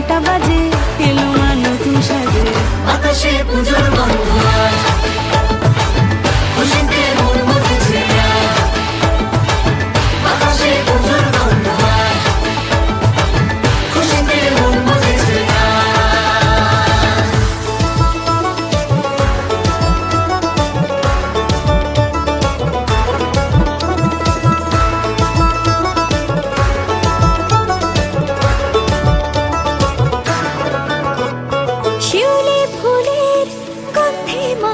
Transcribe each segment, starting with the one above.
ঘণ্টা বাজে এলো মা তুষারে। আকাশে পুজোর গন্ধ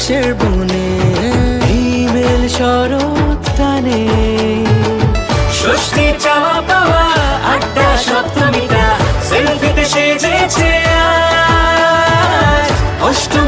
কাশের বনে হিমেল শরৎ টানে। ষষ্ঠী চাওয়া পাওয়া আড্ডা সপ্তমীটা সেলফিতে সেজেছে অষ্টমী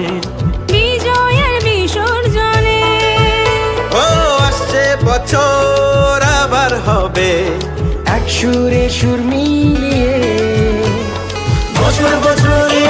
সুরে সুর মিলিয়ে বছর বছরে